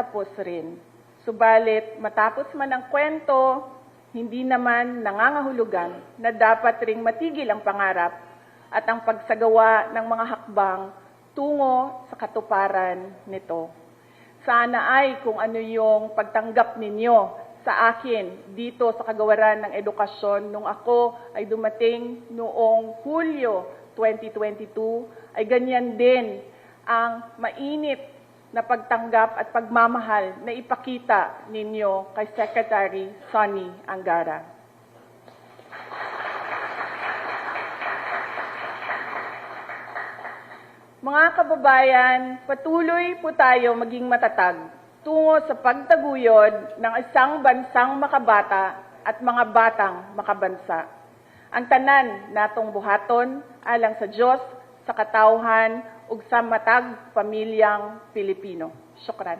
Tapos rin. Subalit, matapos man ang kwento, hindi naman nangangahulugan na dapat ring matigil ang pangarap at ang pagsagawa ng mga hakbang tungo sa katuparan nito. Sana ay kung ano yung pagtanggap ninyo sa akin dito sa kagawaran ng edukasyon nung ako ay dumating noong Hulyo 2022 ay ganyan din ang mainit na pagtanggap at pagmamahal na ipakita ninyo kay Secretary Sonny Angara. Mga kababayan, patuloy po tayo maging matatag tungo sa pagtaguyod ng isang bansang makabata at mga batang makabansa. Ang tanan natong buhaton alang sa Diyos, sa katawhan, ug sa matag pamilyang Pilipino. Syukran.